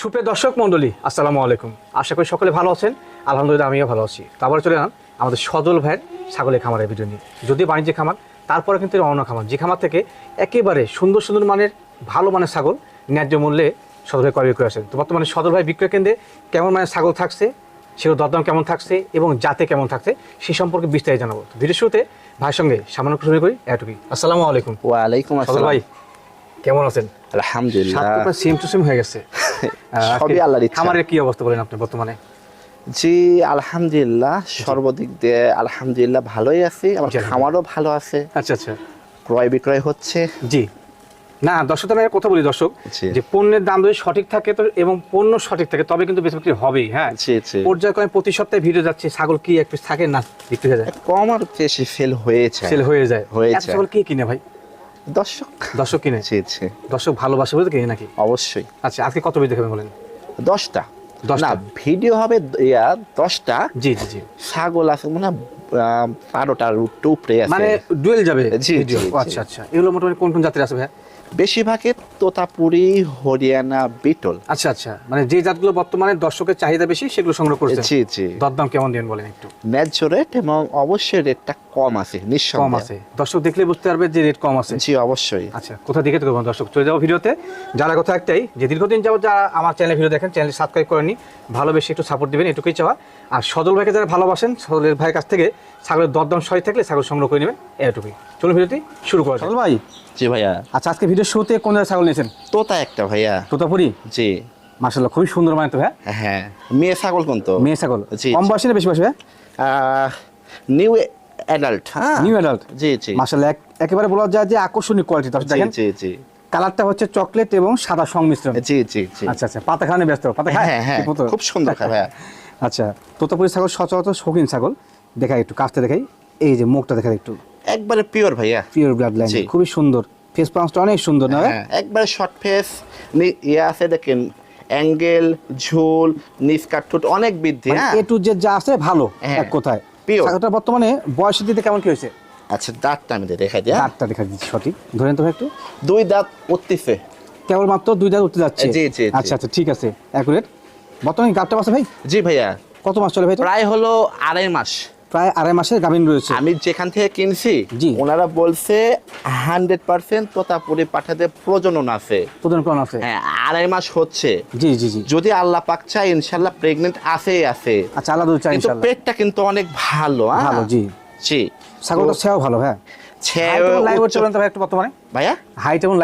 সুপ্রিয় দর্শক মণ্ডলী আসসালামু আলাইকুম। আশা করি সকলে ভালো আছেন। আলহামদুলিল্লাহ আমিও ভালো আছি। তারপরে চলে এলাম আমাদের সজল ভাইয়ের ছাগলের খামারের ভিডিও নিয়ে। যদিও বাণিজ্যিক খামার তারপরে কিন্তু অন্য খামার। যে খামার থেকে একেবারে সুন্দর সুন্দর মানের ভালো মানের ছাগল ন্যায্য মূল্যে সদর ভাই ক্রয় বিক্রয় আসেন। তো বর্তমানে সদর ভাই বিক্রয় কেন্দ্রে কেমন মানের ছাগল থাকছে সেগুলো দরদাম কেমন থাকছে এবং জাতে কেমন থাকছে সে সম্পর্কে বিস্তারিত জানাব। ভিডিও শুরুতে ভাইয়ের সঙ্গে সামান্য শুরু করি এটুকুই আসসালামু আলাইকুম। ওয়ালাইকুম সদর আসসালাম। ভাই কেমন আছেন? আলহামদুলিল্লাহ। সেম টু সেম হয়ে গেছে। সবই আল্লাহর ইচ্ছা। খামারের কি অবস্থা বলেন আপনি বর্তমানে? জি আলহামদুলিল্লাহ সর্বদিক দিয়ে আলহামদুলিল্লাহ ভালোই আছি আমার খামারও ভালো আছে। আচ্ছা আচ্ছা। ক্রয় বিক্রয় হচ্ছে। জি। না দর্শক আমি কথা বলি দর্শক যে পণ্যের দাম যদি সঠিক থাকে তো এবং পণ্য সঠিক থাকে তবে কিন্তু বেশি বিক্রি হবেই হ্যাঁ? পর্যায়ক্রমে প্রতি সপ্তাহে ভিডিও যাচ্ছে ছাগল কি একটু থাকে না বিক্রি হয়ে যায়? কম আর বেশি ফেল হয়েছে সেল হয়ে যায়। হয়ে যায়। ছাগল কি কিনে ভাই? দর্শক? দর্শক কিনে? জি জি দর্শক ভালোবাসে বলে কিনে নাকি? অবশ্যই। আচ্ছা আজকে কত বেশি দেখাবেন বলেন? দশটা। দশটা? না ভিডিও হবে ইয়া দশটা। জি জি জি। ছাগল আছে মানে আহ, বারোটার উপরে আছে। মানে ডুয়েল যাবে জি, জি, আচ্ছা আচ্ছা। এগুলো মোটামুটি কোন কোন যাত্রী আছে ভাই বেশিরভাগই তোতাপুরি হরিয়ানা বিটল। আচ্ছা আচ্ছা। মানে যে জাতগুলো বর্তমানে দর্শকের চাহিদা বেশি সেগুলো সংগ্রহ করেছেন? জি জি। দরদাম কেমন দিবেন বলেন একটু? ন্যায্য রেট এবং অবশ্যই রেটটা কম আছে কম আছে। দর্শক দেখলে বুঝতে পারবে যে রেট কম আছে। জি অবশ্যই। আচ্ছা কোথা দিকে তো দর্শক? চলে যাব ভিডিওতে। যারা কথা একটাই যে দীর্ঘদিন যাবত যারা আমার চ্যানেলে ভিডিও দেখেন চ্যানেল সাবস্ক্রাইব করেনি ভালোবেসে একটু সাপোর্ট দিবেন এটুকুই চাওয়া। আর সদল ভাইকে যারা ভালোবাসেন সদলের ভাইয়ের কাছ থেকে ছাগলের দরদাম সহি থাকলে ছাগল সংগ্রহ করে নেবেন এটুকুই চলুন ভিডিওটি শুরু করা সদল ভাই? জি ভাইয়া। আচ্ছা আজকে ভিডিওর শুরুতে কোন জায়গায় ছাগল নিয়েছেন? তোতা একটা ভাইয়া। তোতাপুরি? জি। মার্শাল্লাহ খুবই সুন্দর মানে তো হ্যাঁ হ্যাঁ মেয়ে ছাগল কোন তো? মেয়ে ছাগল। জি, কম। বয়সে না বেশি বয়সে হ্যাঁ নিউ অ্যাডাল্ট হ্যাঁ নিউ অ্যাডাল্ট জি জি। মার্শাল্লাহ এক- একেবারে বলা যায় যে আকর্ষণীয় কোয়ালিটি দর্শক দেখেন। জি জি। কালারটা হচ্ছে চকলেট এবং সাদা সংমিশ্রণ। জি জি জি। আচ্ছা আচ্ছা পাতা খাওয়ানো ব্যস্ত পাতা হ্যাঁ হ্যাঁ খুব সুন্দর খায় ভাইয়া। আচ্ছা তোতাপুরি ছাগল সচরাচর শৌখিন ছাগল। দেখাই একটু কাছতে দেখাই। এই যে মুখটা দেখাই একটু। একবারে পিওর ভাইয়া। পিওর ব্লাড লাইন খুবই সুন্দর। ফেস পাউন্সটা অনেক সুন্দর না হ্যাঁ একবারে শর্ট ফেস ইয়ে আছে দেখেন অ্যাঙ্গেল ঝোল নিচ কাঠুট অনেক বৃদ্ধি এ টু জেড যা আছে ভালো হ্যাঁ, এক কথায়। পিওর ছাগলটা বর্তমানে বয়সের দিতে কেমন কি হয়েছে? আচ্ছা দাঁতটা আমি দেখাই দিই হ্যাঁ? দাঁতটা দেখা দিচ্ছি সঠিক। ধরেন তো ভাই একটু। দুই দাঁত উঠতেছে। কেবলমাত্র দুই দাঁত উঠতে যাচ্ছে। জি, জি। আচ্ছা আচ্ছা ঠিক আছে অ্যাকুরেট বর্তমানে গাবটা আছে ভাই? জি ভাইয়া। কত মাস চলে ভাই? প্রায় হলো আড়াই মাস। প্রায় আড়াই মাসের গাভিন রয়েছে। আমি যেখান থেকে কিনছি জি। ওনারা বলছে হান্ড্রেড পার্সেন্ট তোতাপুরি পাঠাতে প্রজনন আছে। প্রজনন আছে। হ্যাঁ আড়াই মাস হচ্ছে। জি জি জি। যদি আল্লাহ পাক চায় ইনশাল্লাহ প্রেগনেন্ট আছেই আছে। আচ্ছা আল্লাহ কিন্তু ইনশাল্লাহ। পেটটা কিন্তু অনেক ভালো হ্যাঁ? ভালো জি। জি। ছাগলটা সেও ভালো হ্যাঁ। হাইট এবং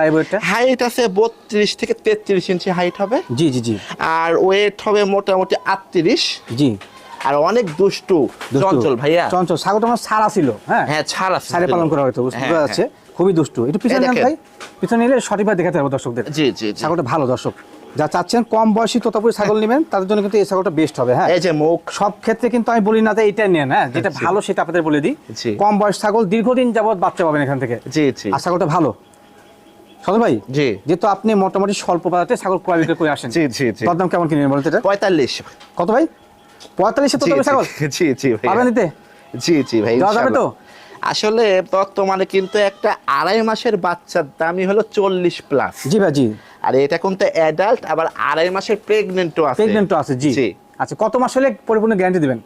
হাইট আছে বত্রিশ থেকে তেত্রিশ ইঞ্চি হাইট হবে। জি জি জি। আর ওয়েট হবে মোটামুটি আটত্রিশ। জি। আর অনেক দুষ্টু। চঞ্চল ভাইয়া। চঞ্চল। ছাগলটা আমার সারা ছিল হ্যাঁ? হ্যাঁ ছাড়া পালন করা হয়তো বুঝতে হ্যাঁ, খুবই দুষ্টু। একটু পিছনে। ভাই। পিছনে নিলে সঠিকভাবে দেখাতে হবে দর্শকদের। জি জি জি। ছাগলটা ভালো দর্শক। যা চাচ্ছেন কম বয়সী তোতাপুরি ছাগল নেবেন তাদের জন্য কিন্তু এই ছাগলটা বেস্ট হবে হ্যাঁ? এই যে মুখ। সব ক্ষেত্রে কিন্তু আমি বলি না যে এটা নেন হ্যাঁ? যেটা ভালো সেটা আপনাদের বলে দিই। কম বয়স ছাগল দীর্ঘদিন যাবত বাচ্চা পাবেন এখান থেকে। জি জি। আর ছাগলটা ভালো। সদর ভাই জি। যেহেতু আপনি মোটামুটি স্বল্প বাজারে ছাগল ক্রয় বিক্রয় করে আসেন জি জি জি। দরদাম কেমন কিনবেন বলতে এটা? পঁয়তাল্লিশ। কত ভাই? পঁয়তাল্লিশে জি, তোতাপুরি ছাগল? জি, জি ভাই পাবেন নিতে জি জি ভাই যাবে তো? আসলে বর্তমানে কিন্তু একটা আড়াই মাসের বাচ্চার দামই হলো চল্লিশ প্লাস জি ভাই জি। আর এটা কিন্তু অ্যাডাল্ট আবার আড়াই মাসের প্রেগনেন্টও আছে। প্রেগনেন্ট আছে জি। আচ্ছা কত মাস হলে পরিপূর্ণ গ্যারান্টি দিবেন?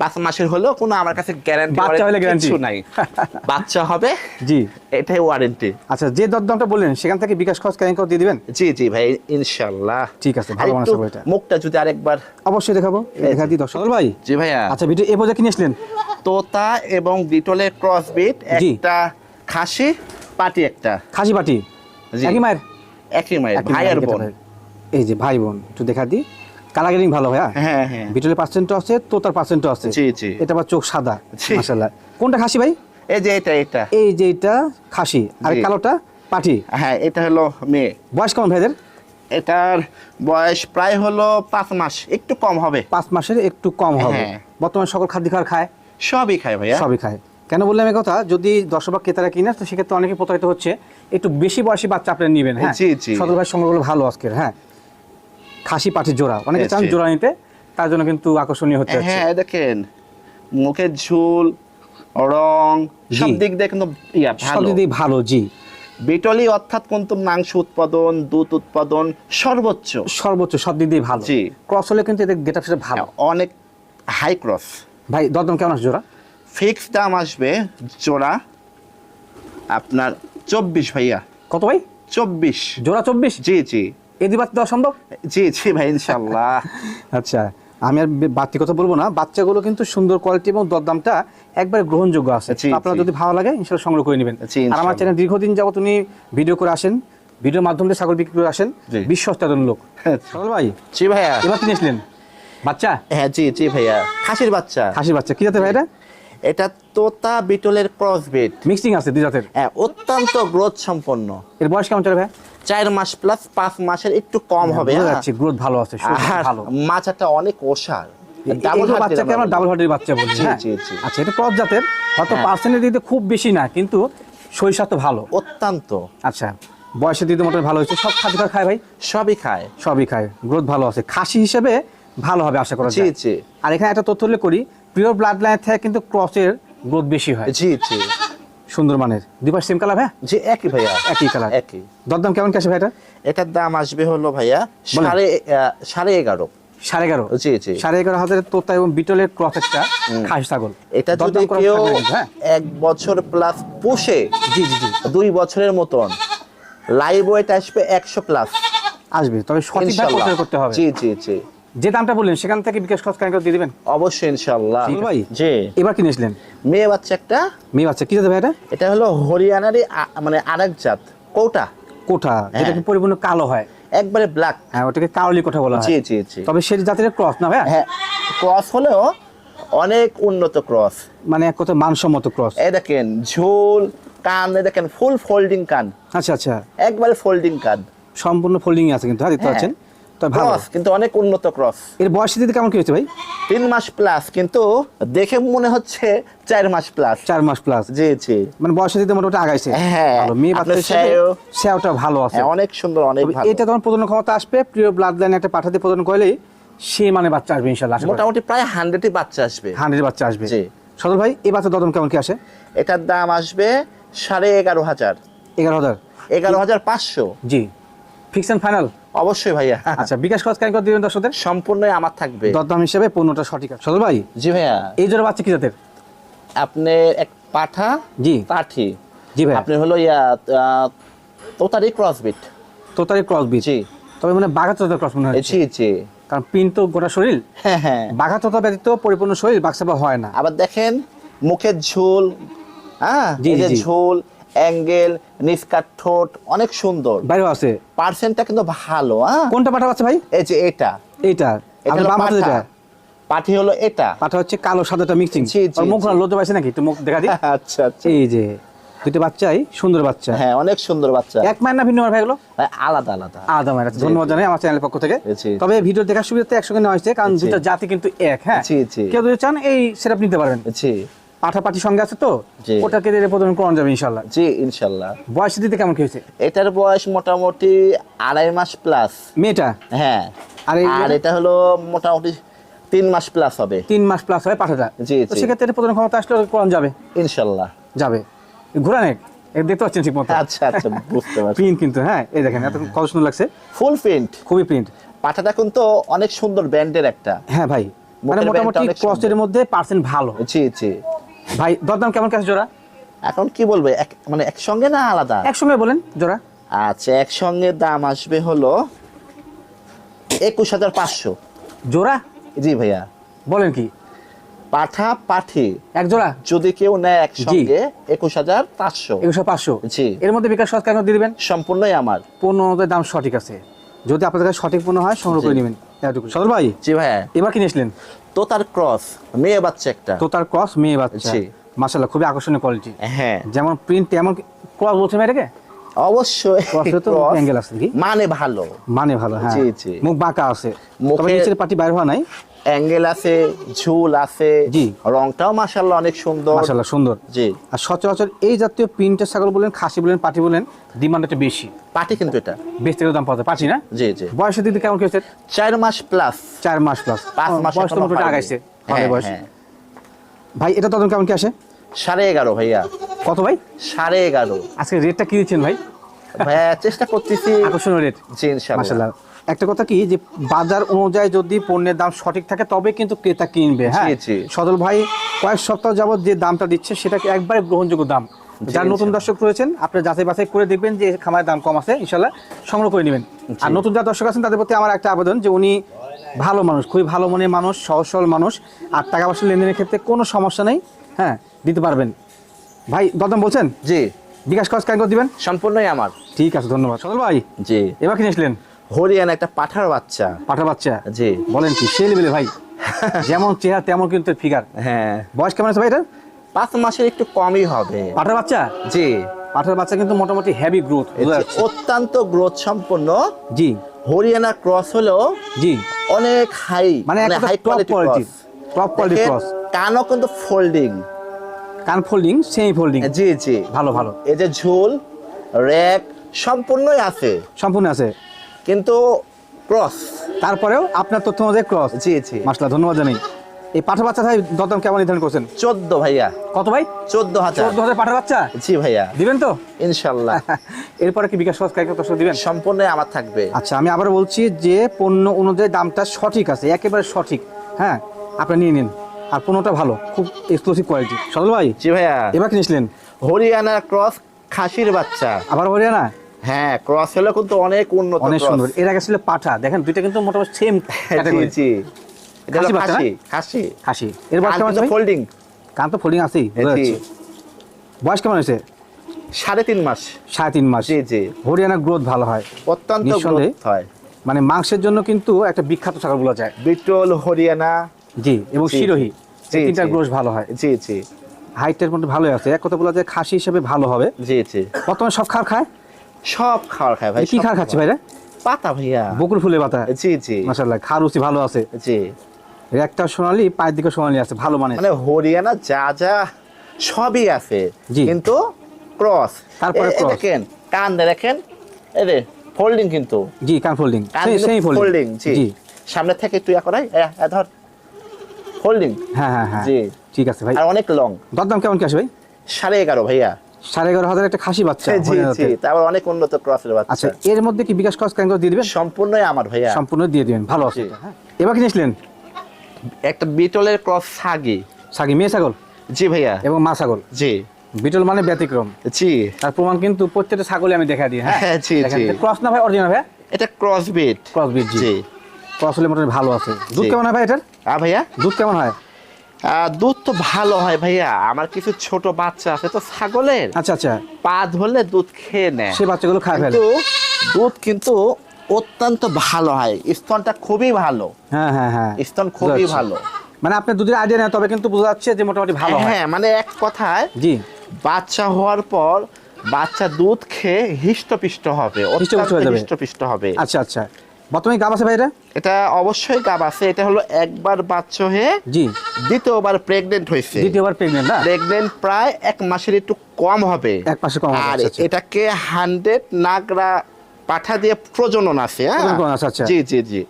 পাঁচ মাসের হলেও কোনো আমার কাছে গ্যারান্টি বাচ্চা হলে? কিছু নাই। বাচ্চা হবে জি। এটাই ওয়ারেন্টি আচ্ছা যে দরদামটা বললেন সেখান থেকে বিকাশ খরচ ক্যারিং করে দিয়ে দিবেন? জি জি ভাই ইনশাল্লাহ। ঠিক আছে ভালো মানুষ হবে এটা মুখটা যদি আরেকবার অবশ্যই দেখাবো। দেখা দিই দর্শক ভাই? জি ভাইয়া। আচ্ছা ভিডিও এ পর্যায়ে কিনে আসলেন? তোতা এবং বিটলের ক্রস বিট একটা খাসি পাটি একটা। খাসি পাটি। জি। একই মায়ের? একই মায়ের ভাই আর বোন। এই যে ভাই বোন একটু দেখা দিই কালাগেরিং ভালো ভাইয়া? হ্যাঁ হ্যাঁ। বিটলের পার্সেন্টও আছে তোতার পার্সেন্টও আছে। জি, জি। এটা আবার চোখ সাদা মাশাআল্লাহ। কোনটা খাসি ভাই? এই যে এটা এটা। এই যে এটা খাসি। আর কালোটা পাটি। হ্যাঁ এটা হলো মেয়ে। বয়স কেমন ভাইদের? এটার বয়স প্রায় হলো পাঁচ মাস একটু কম হবে। পাঁচ মাসের একটু কম হবে। হ্যাঁ। বর্তমানে সকল খাদ্য খাবার খায়? সবই খায় ভাইয়া। সবই খায়। কেন বললাম এই কথা? যদি দর্শক বা ক্রেতারা কিনে তো সেক্ষেত্রে অনেকে প্রতারিত হচ্ছে। একটু বেশি বয়সী বাচ্চা আপনারা নেবেন হ্যাঁ। সদর ভাই সংগ্রহগুলো ভালো আজকের হ্যাঁ? খাসি পাটির জোড়া। অনেকে চান জোড়া নিতে তার জন্য কিন্তু আকর্ষণীয় হচ্ছে হ্যাঁ দেখেন মুখের ঝুল রং সব দিক দিয়ে কিন্তু ইয়া ভালো। দিদি ভালো জি। বিটলি অর্থাৎ কিন্তু মাংস উৎপাদন দুধ উৎপাদন সর্বোচ্চ। সর্বোচ্চ সব দিক দিয়ে ভালো। জি। ক্রস হলে কিন্তু এদের গেট আপসে ভালো। অনেক হাই ক্রস ভাই দরদাম কেমন আছে জোড়া? ফিক্স দাম আসবে জোড়া আপনার চব্বিশ ভাইয়া। কত ভাই? চব্বিশ। জোড়া চব্বিশ? জি জি। এদি বাদ দেওয়া সম্ভব? জি জি ভাই ইনশাল্লাহ আচ্ছা আমি আর বাড়তি কথা বলব না। বাচ্চাগুলো কিন্তু সুন্দর কোয়ালিটি এবং দরদামটা একবারে গ্রহণযোগ্য আছে। আপনারা যদি ভালো লাগে ইনশাল্লাহ সংগ্রহ করে নেবেন। আর আমার। চ্যানেল দীর্ঘদিন যাবত উনি ভিডিও করে আসেন। ভিডিওর মাধ্যমে ছাগল বিক্রি করে আসেন। জি। বিশ্বস্ত একজন লোক। সকল ভাই জি ভাইয়া। এবার কিনেছিলেন বাচ্চা? হ্যাঁ জি জি ভাইয়া। খাসির বাচ্চা। হাসির বাচ্চা। কি জাতের ভাই এটা তোতা বিটলের ক্রস বিট মিক্সিং আছে দুই জাতের। হ্যাঁ অত্যন্ত গ্রোথ সম্পন্ন এর বয়স কেমন চলে ভাই? চার মাস প্লাস পাঁচ মাসের একটু কম হবে বোঝা হ্যাঁ। গ্রোথ ভালো আছে ভালো। মাচাটা অনেক ওষার। ডাবল বাচ্চাকে আমরা ডাবল হার্টের বাচ্চা বলি জি, হ্যাঁ। আচ্ছা এটা ক্রস জাতের হয়তো হ্যাঁ। পার্সেন্টের দিতে খুব বেশি না কিন্তু শরীর স্বাস্থ্য ভালো। অত্যন্ত। আচ্ছা বয়সের দিতে মোটামুটি ভালো হয়েছে সব খাদ্য খায় ভাই? সবই খায়। সবই খায় গ্রোথ ভালো আছে। খাসি হিসেবে ভালো হবে আশা করা যায়। আর এখানে একটা তথ্য উল্লেখ করি পিওর ব্লাড লাইন থেকে কিন্তু ক্রসের গ্রোথ বেশি হয়। জি জি। সুন্দর মানের। দুই পাশ সেম কালার ভাই জি একই ভাইয়া। একই কালার একই। দরদাম কেমন কি আছে ভাই এটার দাম আসবে হলো ভাইয়া। সাড়ে সাড়ে এগারো। সাড়ে এগারো? জি জি। সাড়ে এগারো হাজারের তোতা এবং বিটলের ক্রস একটা খাসি ছাগল। এটা যদি কেউ হ্যাঁ? এক বছর প্লাস পুষে জি জি জি। দুই বছরের মতন লাইভ ওয়েট আসবে একশো প্লাস আসবে। তবে সঠিকভাবে প্রচার করতে হবে। জি জি জি। যে দামটা বললেন সেখান থেকে বিকাশ খরচ কারিগর দিয়ে দিবেন? অবশ্যই ইনশাল্লাহ ভাই। জি। এবার কিনেছিলেন মেয়ে বাচ্চা একটা। মেয়ে বাচ্চা কি যাবে ভাই এটা? এটা হলো হরিয়ানারই মানে আরেক জাত কোটা। কোঠা যেটা কি পরিপূর্ণ কালো হয়। একবারে ব্ল্যাক হ্যাঁ ওটাকে কাউলি কোঠা বলা হয়। জি জি জি। তবে সেই জাতের ক্রস না ভাই? হ্যাঁ ক্রস হলেও অনেক উন্নত ক্রস। মানে এক কথা মানসম্মত ক্রস। এই দেখেন ঝোল কান দেখেন ফুল ফোল্ডিং কান। আচ্ছা আচ্ছা। একবারে ফোল্ডিং কান। সম্পূর্ণ ফোল্ডিং আছে কিন্তু হ্যাঁ দেখতে হ্যাঁ। পাচ্ছেন? ক্রস কিন্তু অনেক উন্নত ক্রস এর বয়স দিতে কেমন কি হয়েছে ভাই? তিন মাস প্লাস কিন্তু দেখে মনে হচ্ছে চার মাস প্লাস চার মাস প্লাস জি জি। মানে বয়স দিতে মোটামুটি আগাইছে। হ্যাঁ, মেয়ে বাচ্চা ভালো আছে। হ্যাঁ অনেক সুন্দর অনেক ভালো। এটা তখন প্রজনন ক্ষমতা আসবে প্রিয় ব্লাড লাইন একটা পাঠাতে প্রজনন করলেই সে মানে বাচ্চা আসবে ইনশাল্লাহ মোটামুটি প্রায় হান্ড্রেডই বাচ্চা আসবে। হান্ড্রেড বাচ্চা আসবে। জি। সদর ভাই এই বাচ্চা দদম কেমন কি আসে? এটার দাম আসবে সাড়ে এগারো হাজার। এগারো হাজার। এগারো হাজার পাঁচশো। জি। ফিক্স অ্যান্ড ফাইনাল অবশ্যই ভাইয়া। আচ্ছা বিকাশ খরচ কারিগর দিবেন দর্শকদের? সম্পূর্ণই আমার থাকবে। দরদাম হিসেবে পণ্যটা সঠিক আছে। সদর ভাই জি ভাইয়া। এই জোড়া বাচ্চা কি জাতের? আপনি এক পাঠা জি। পাঠি। জি ভাই আপনি হলো ইয়া তোতারি ক্রসবিট তোতারি ক্রস বীজ জি। তবে মানে বাঘা তোতার ক্রস মনে হচ্ছে জি জি। কারণ পিন তো গোটা শরীর। হ্যাঁ হ্যাঁ। বাঘা তোতা ব্যতীত পরিপূর্ণ শরীর বাক্সাবা হয় না। আবার দেখেন মুখের ঝোল হ্যাঁ? ঝোল অ্যাঙ্গেল নিষ্কাট ঠোঁট অনেক সুন্দর। বাইরেও আছে। পার্সেন্টটা কিন্তু ভালো হ্যাঁ কোনটা পাঠা বাচ্চা ভাই? এই যে এটা। এইটা। এটা বাম হাতে পাঠা। পাঠি হলো এটা। পাঠা হচ্ছে কালো সাদাটা মিক্সিং জি, মুখ জি। লজ্জা পাইছে নাকি? একটু মুখ দেখা দিই। আচ্ছা আচ্ছা। এই যে দুটো বাচ্চাই সুন্দর বাচ্চা। হ্যাঁ অনেক সুন্দর বাচ্চা। এক মায়ের না ভিন্ন মায়ের ভাই এগুলো? হ্যাঁ, আলাদা আলাদা। আদা মায়ের আছে। ধন্যবাদ জানাই আমার চ্যানেলের পক্ষ থেকে। তবে ভিডিও দেখার সুবিধাতে একসঙ্গে নেওয়া হয়েছে কারণ। দুটো জাতি কিন্তু এক হ্যাঁ? জি, জি। কেউ যদি চান এই সেটআপ নিতে পারবেন। জি। সঙ্গে আছে তো? ওটাকে করানো যাবে ইনশাল্লাহ জি ইনশাল্লাহ বয়স দিতে কেমন কি হয়েছে? এটার বয়স মোটামুটি আড়াই মাস প্লাস। মেয়েটা? হ্যাঁ। আর এটা হলো মোটামুটি তিন মাস প্লাস হবে। তিন মাস প্লাস হয় পাঠাটা। জি, তো সেক্ষেত্রে ক্ষমতা আসলে করানো যাবে। ইনশাল্লাহ যাবে। দেখতে পাচ্ছেন ঠিক মতো আচ্ছা আচ্ছা বুঝতে পারছি। প্রিন্ট কিন্তু হ্যাঁ এই দেখেন এত কত সুন্দর লাগছে। ফুল প্রিন্ট খুবই প্রিন্ট পাঠাটা কিন্তু অনেক সুন্দর ব্যান্ডের একটা। হ্যাঁ ভাই। মানে মোটামুটি সুন্দর। মধ্যে পার্সেন্ট ভালো। জি জি। ভাই দরদাম কেমন কাছে জোড়া? এখন কি বলব এক- মানে একসঙ্গে না আলাদা? একসঙ্গে বলেন জোড়া। আচ্ছা একসঙ্গে দাম আসবে হলো একুশ হাজার পাঁচশো। জোড়া? জি ভাইয়া। বলেন কি? পাঠা পাঠি এক জোড়া? যদি কেউ নেয় একসঙ্গে একুশ হাজার পাঁচশো। একুশশো পাঁচশো। জি। এর মধ্যে বিকাশ সৎ কেন দিয়ে দিবেন? সম্পূর্ণই আমার। পণ্য অনুযায়ী দাম সঠিক আছে। যদি আপনাদের কাছে সঠিক পণ্য হয় সংগ্রহ করে নেবেন। এতটুকু সদর ভাই? জি ভাইয়া। এবার কিনেছিলেন তো তার ক্রস মেয়ে বাচ্চা একটা। তোতার ক্রস মেয়ে বাচ্চা। মাশাআল্লাহ খুবই আকর্ষণীয় কোয়ালিটি হ্যাঁ। যেমন প্রিন্ট তেমন ক্রস বলছে মেয়েটাকে অবশ্যই ক্রসে তো অ্যাঙ্গেল আছে কি মানে ভালো। মানে ভালো হ্যাঁ। জি, জি। মুখ বাঁকা আছে। মুখের নিচের পাটি বাইর হওয়া নাই। অ্যাঙ্গেল আছে ঝুল আছে জি। রংটাও মাশাল্লাহ অনেক সুন্দর। মাসাল্লাহ সুন্দর। জি। আর সচরাচর এই জাতীয় প্রিন্টের ছাগল বলেন খাসি বলেন পাটি বলেন ডিমান্ড একটু বেশি। পাটি কিন্তু এটা। বেশ থেকে দাম পাওয়া যায়। পাচ্ছি না? জি জি। বয়সের দিকে কেমন কি হচ্ছে চার মাস প্লাস চার মাস প্লাস পাঁচ মাস বয়স তো মোটামুটি আগাইছে হ্যাঁ, ভালো বয়স। হ্যাঁ। ভাই এটা তখন কেমন কি আসে? সাড়ে এগারো ভাইয়া। কত ভাই? সাড়ে এগারো। আজকে রেটটা কি দিচ্ছেন ভাই? ভাইয়া চেষ্টা করতেছি। আকর্ষণীয় রেট জি ইনশাআল্লাহ। একটা কথা কি যে বাজার অনুযায়ী যদি পণ্যের দাম সঠিক থাকে তবে কিন্তু ক্রেতা কিনবে হ্যাঁ। সদল ভাই কয়েক সপ্তাহ যাবত যে দামটা দিচ্ছে সেটাকে একবারে গ্রহণযোগ্য দাম। যারা নতুন দর্শক রয়েছেন আপনারা যাচাই বাছাই করে দেখবেন যে খামারের দাম কম আছে ইনশাল্লাহ সংগ্রহ করে নেবেন। আর নতুন যারা দর্শক আছেন তাদের প্রতি আমার একটা আবেদন যে উনি ভালো মানুষ খুবই ভালো মনের মানুষ সহজ সরল মানুষ আর টাকা পয়সা লেনদেনের ক্ষেত্রে কোনো সমস্যা নেই হ্যাঁ দিতে পারবেন। ভাই দরদাম বলছেন? জি। বিকাশ খরচ কেন করে দিবেন? সম্পূর্ণই আমার। ঠিক আছে ধন্যবাদ। সদল ভাই জি। এবার কিনেছিলেন হরিয়ানা একটা পাঠার বাচ্চা। পাঠা বাচ্চা? জি। বলেন কি সে লেভেলে ভাই। যেমন চেহারা তেমন কিন্তু ফিগার হ্যাঁ। বয়স কেমন আছে ভাই এটা পাঁচ মাসের একটু কমই হবে। পাঠার বাচ্চা? জি। পাঠার বাচ্চা কিন্তু মোটামুটি হেভি গ্রোথ অত্যন্ত গ্রোথ সম্পন্ন। জি। হরিয়ানা ক্রস হলো জি। অনেক হাই মানে high quality top quality cross কানও কিন্তু ফোল্ডিং কান ফোল্ডিং সেমি ফোল্ডিং জি জি। ভালো ভালো। এই যে ঝুল র্যাক সম্পূর্ণই আছে। সম্পূর্ণ আছে। কিন্তু ক্রস। তারপরেও আপনার তথ্য অনুযায়ী ক্রস। জি জি। মাসলা ধন্যবাদ জানাই। এই পাঠা বাচ্চা ভাই দরদাম কেমন নির্ধারণ করছেন? চোদ্দ ভাইয়া। কত ভাই? চোদ্দ হাজার। চোদ্দ হাজার পাঠা বাচ্চা? জি ভাইয়া। দিবেন তো? ইনশাল্লাহ এরপরে কি বিকাশ কাইকে দর্শক দিবেন? সম্পূর্ণ আমার থাকবে। আচ্ছা আমি আবার বলছি যে পণ্য অনুযায়ী দামটা সঠিক আছে একেবারে সঠিক। হ্যাঁ আপনি নিয়ে নিন। আর পণ্যটা ভালো খুব এক্সক্লুসিভ কোয়ালিটি সদল ভাই জি ভাইয়া। এবার কিনেছিলেন হরিয়ানা ক্রস খাসির বাচ্চা। আবার হরিয়ানা? হ্যাঁ ক্রস হলে কিন্তু অনেক উন্নত অনেক সুন্দর। এর আগে ছিল পাঠা। দেখেন দুইটা কিন্তু মোটামুটি সেম জি জি। এটা হলো খাসি বাচ্চা না? খাসি খাসি। হাসি এর বয়স কেমন ফোল্ডিং কান তো ফোল্ডিং আছেই বোঝা জি। যাচ্ছে। বয়স কেমন হয়েছে? সাড়ে তিন মাস। সাড়ে তিন মাস। জি জি। হরিয়ানা গ্রোথ ভালো হয়। অত্যন্ত গ্রোথ হয়। মানে মাংসের জন্য কিন্তু একটা বিখ্যাত ছাগল বলা যায়। বিটল হরিয়ানা। জি এবং শিরোহী। তিনটা গ্রোথ ভালো হয়। জি জি। হাইটের মধ্যে ভালোই আছে। এক কথা বলা যায় খাসি হিসেবে ভালো হবে। জি জি। বর্তমানে সব খাবার খায়? সব খাবার খায় ভাই কি খাবার খাচ্ছে ভাইরা? পাতা ভাইয়া। বকুল ফুলের পাতা? জি জি। মাসাল্লাহ খার রুচি ভালো আছে। জি। একটা সোনালি পায়ের দিকে সোনালি আছে ভালো মানে মানে হরিয়ানা যা যা সবই আছে। জি। কিন্তু ক্রস। তারপরে cross। দেখেন কান দেখেন এই রে ফোল্ডিং কিন্তু। জি কান ফোল্ডিং। সেই ফোল্ডিং। জি। জি। সামনে থেকে তুই করাই ধর ফোল্ডিং। হ্যাঁ হ্যাঁ হ্যাঁ। জি। ঠিক আছে ভাই। আর অনেক লং। দরদাম কেমন কি আসে ভাই? সাড়ে এগারো ভাইয়া। সাড়ে এগারো হাজার একটা খাসি বাচ্চা জি জি তারপর অনেক উন্নত ক্রসের আচ্ছা এর মধ্যে কি বিকাশ খরচ কেন দিয়ে দিবেন? সম্পূর্ণই আমার ভাইয়া। সম্পূর্ণ দিয়ে দিবেন ভালো আছে হ্যাঁ। এবার কিনেছিলেন একটা বিটলের ক্রস সাগি সাগি মেয়ে ছাগল? জি ভাইয়া। এবং মা ছাগল? জি। বিটল মানে ব্যতিক্রম। জি। তার প্রমাণ কিন্তু প্রত্যেকটা ছাগলে আমি দেখা দিই হ্যাঁ? হ্যাঁ, জি, জি। ক্রস না ভাই অরিজিনাল ভাই এটা ক্রস বিট। ক্রস বিট জি। ক্রস হলে মোটামুটি ভালো আছে। দুধ কেমন হয় ভাই এটার? ভাইয়া? দুধ কেমন হয়? দুধ তো ভালো হয় ভাইয়া। আমার কিছু ছোট বাচ্চা আছে তো ছাগলের। আচ্ছা আচ্ছা। পা ধরলে দুধ খেয়ে নেয়। সে বাচ্চাগুলো খায় ফেলে। দুধ কিন্তু অত্যন্ত ভালো হয়। স্তনটা খুবই ভালো। হ্যাঁ হ্যাঁ হ্যাঁ। স্তন খুবই ভালো। মানে আপনার দুধের আইডিয়া নেই তবে কিন্তু বোঝা যাচ্ছে যে মোটামুটি ভালো হ্যাঁ। মানে এক কথায় জি। বাচ্চা হওয়ার পর বাচ্চা দুধ খেয়ে হিষ্টপিষ্ট হবে। হিষ্টপিষ্ট হবে। আচ্ছা আচ্ছা। বর্তমানে গাব আছে ভাই এটা? এটা অবশ্যই গাব আছে। এটা হলো একবার বাচ্চা হয়ে জি। দ্বিতীয়বার প্রেগনেন্ট হয়েছে। দ্বিতীয়বার প্রেগনেন্ট না? প্রেগনেন্ট প্রায় এক মাসের একটু কম হবে। এক মাসে কম আর আচ্ছা, আচ্ছা। এটাকে হান্ড্রেড নাগরা পাঠা দিয়ে প্রজনন আছে হ্যাঁ? আছে, আচ্ছা। জি জি জি।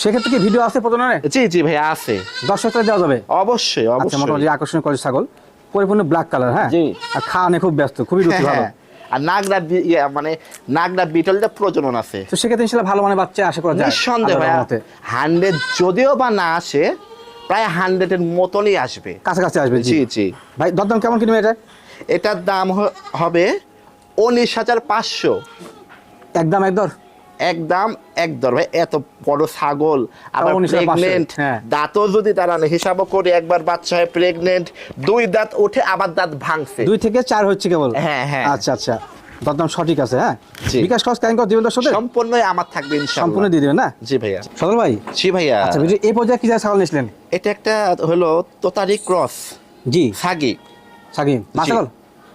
সেক্ষেত্রে কি ভিডিও আছে প্রজননে? জি জি ভাই আছে। দর্শকরা দেওয়া যাবে? অবশ্যই আচ্ছা অবশ্যই। মোটামুটি আকর্ষণীয় করে ছাগল। পরিপূর্ণ ব্ল্যাক কালার হ্যাঁ? জি। আর খাওয়ানে খুব ব্যস্ত খুবই রুচি ভালো। হ্যাঁ, আর নাগরা ইয়ে, মানে নাগরা বিটলটা প্রজনন আছে। তো সেক্ষেত্রে ইনশাল্লাহ ভালো মানে বাচ্চা আশা করা যায় নিঃসন্দেহ। হান্ড্রেড যদিও বা না আসে প্রায় হান্ড্রেডের মতনই আসবে। কাছাকাছি আসবে জি। জি ভাই দরদাম কেমন কিনবে এটা? এটার দাম হবে উনিশ হাজার পাঁচশো। একদম একদর? একদম এক দর। ভাই এত বড় ছাগল আবার 19,500 প্রেগনেন্ট হ্যাঁ। দাঁতও যদি তারা হিসাব করে একবার বাচ্চা হয় প্রেগনেন্ট দুই দাঁত ওঠে আবার দাঁত ভাঙছে। দুই থেকে চার হচ্ছে কেবল? হ্যাঁ, হ্যাঁ। আচ্ছা আচ্ছা। দরদাম সঠিক আছে হ্যাঁ। বিকাশ খরচ কেন করে দিবেন দর্শকদের? সম্পূর্ণই আমার থাকবে ইনশাআল্লাহ সম্পূর্ণ দিয়ে দিবেন না? জি ভাইয়া। সদর ভাই? জি ভাইয়া। আচ্ছা এই পর্যায়ে কি ছাগল নিয়েছিলেন? এটা একটা হলো তোতারি ক্রস। জি। সাগি। সাকিম মা ছাগল?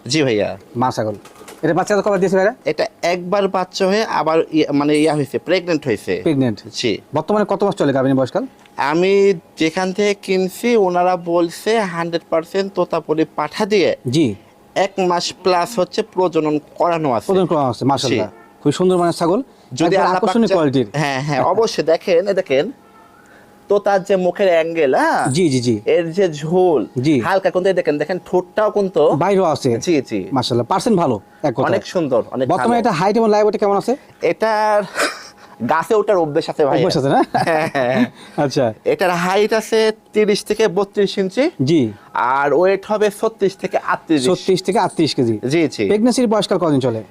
জি ভাইয়া। মা ছাগল। এটা বাচ্চা কবে দিয়েছে ভাইরা? এটা একবার বাচ্চা হয়ে আবার ইয়ে- মানে ইয়া হয়েছে প্রেগনেন্ট হয়েছে। প্রেগনেন্ট জি। বর্তমানে কত মাস চলে গাভিনী বয়সকাল? আমি যেখান থেকে কিনছি ওনারা বলছে হান্ড্রেড পার্সেন্ট তোতাপুরি পাঠা দিয়ে জি। এক মাস প্লাস হচ্ছে প্রজনন করানো আছে। প্রদান করা হচ্ছে মাশাআল্লাহ। খুব সুন্দর মানের ছাগল। যদি আকর্ষণীয় কোয়ালিটির হ্যাঁ হ্যাঁ অবশ্যই দেখেন এই দেখেন তোতার যে মুখের অ্যাঙ্গেল হ্যাঁ? জি জি জি। এর যে ঝোল জি। হালকা কিন্তু দেখেন দেখেন ঠোঁটটাও কিন্তু বাইরেও আছে। জি জি। মাশাআল্লাহ পার্সেন্ট ভালো এক কথা অনেক সুন্দর অনেক বর্তমানে এটা হাইট এবং লাইভটা কেমন আছে? এটার গাছে ওঠার অভ্যেস আছে ভাই অভ্যাস আছে না? আচ্ছা। এটার হাইট আছে তিরিশ থেকে বত্রিশ ইঞ্চি। জি। আর ওয়েট হবে ছত্রিশ থেকে আটত্রিশ। ছত্রিশ থেকে আটত্রিশ কেজি। জি জি। প্রেগনেন্সির বয়সকাল কদিন চলে?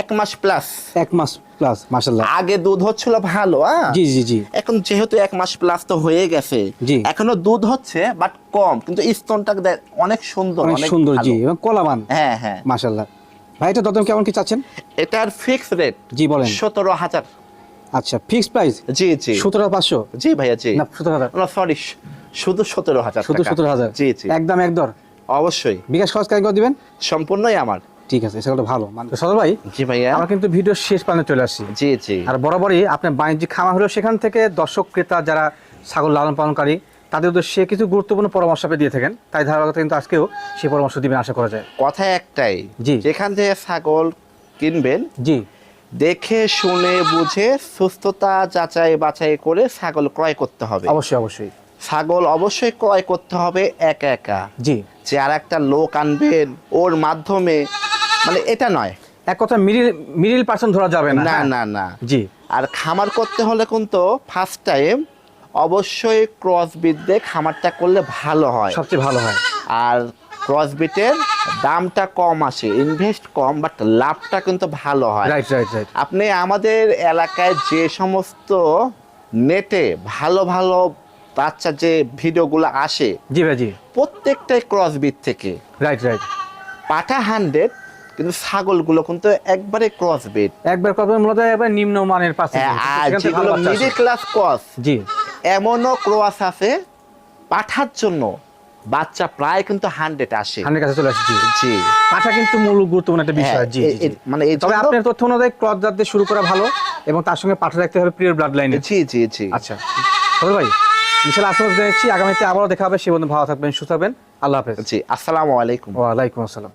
এক মাস প্লাস এক মাস প্লাস মাশাআল্লাহ। আগে দুধ হচ্ছিল ভালো হ্যাঁ জি জি জি। এখন যেহেতু এক মাস প্লাস তো হয়ে গেছে জি। এখনও দুধ হচ্ছে বাট কম। কিন্তু স্তনটা অনেক সুন্দর অনেক সুন্দর জি এবং কলাবান। হ্যাঁ হ্যাঁ। মাশাআল্লাহ। ভাই এটা দদম কেমন কি চাচ্ছেন? এটার ফিক্স রেট জি বলেন। সতেরো হাজার। আচ্ছা ফিক্স প্রাইস জি জি। সতেরো পাঁচশো? জি ভাইয়া জি। না সতেরো হাজার। সরি শুধু সতেরো হাজার শুধু। সতেরো হাজার? জি জি। একদম একদর অবশ্যই। বিকাশ খরচ কাজ করে দিবেন? সম্পূর্ণই আমার। ঠিক আছে সেটা ভালো। মানে সদর ভাই জি ভাইয়া। আমরা কিন্তু ভিডিও শেষ প্রান্তে চলে আসছি। জি জি। আর বরাবরই আপনার বাণিজ্যিক খামার হলো সেখান থেকে দর্শক ক্রেতা যারা ছাগল লালন পালনকারী তাদের উদ্দেশ্যে কিছু গুরুত্বপূর্ণ পরামর্শ আপনি দিয়ে থাকেন। তাই ধারাবাহিকতা কিন্তু আজকেও সেই পরামর্শ দিবেন আশা করা যায়। কথা একটাই জি। যেখান থেকে ছাগল কিনবেন জি। দেখে শুনে বুঝে সুস্থতা যাচাই বাছাই করে ছাগল ক্রয় করতে হবে। অবশ্যই অবশ্যই। ছাগল অবশ্যই ক্রয় করতে হবে একা একা। জি। যে আর একটা লোক আনবেন ওর মাধ্যমে মানে এটা নয়। এক কথা মিডিল মিডিল পার্সন ধরা যাবে না না হ্যাঁ? না না। জি। আর খামার করতে হলে কিন্তু ফার্স্ট টাইম অবশ্যই ক্রস বিট দিয়ে খামারটা করলে ভালো হয়। সবচেয়ে ভালো হয়। আর ক্রস বিটের দামটা কম আসে ইনভেস্ট কম বাট লাভটা কিন্তু ভালো হয়। রাইট রাইট রাইট আপনি আমাদের এলাকায় যে সমস্ত নেটে ভালো ভালো বাচ্চা যে ভিডিওগুলো আসে জি ভাই জি। প্রত্যেকটাই ক্রস বিট থেকে। রাইট রাইট পাঠা হান্ড্রেড কিন্তু ছাগলগুলো কিন্তু একবারে ক্রস বেড একবার করবেন মূলত একবার নিম্ন মানের পাশে যেগুলো মিডিল ক্লাস ক্রস জি। এমনও ক্রস আছে পাঠার জন্য বাচ্চা প্রায় কিন্তু হান্ড্রেড আসে। হান্ড্রেড কাছে চলে আসছি জি। জি। পাঠা কিন্তু মূল গুরুত্বপূর্ণ একটা বিষয় হ্যাঁ, জি। মানে এই তবে আপনার তথ্য অনুযায়ী ক্রস জাত দিয়ে শুরু করা ভালো এবং তার সঙ্গে পাঠা রাখতে হবে প্রিয় ব্লাড লাইনে জি জি জি। আচ্ছা। তবে ভাই বিশাল আশ্বাস দিচ্ছি আগামীতে আবারও দেখা হবে সে বন্ধু ভালো থাকবেন সুস্থ থাকবেন। আল্লাহ হাফেজ। জি আসসালামু আলাইকুম। ওয়ালাইকুম আসসালাম।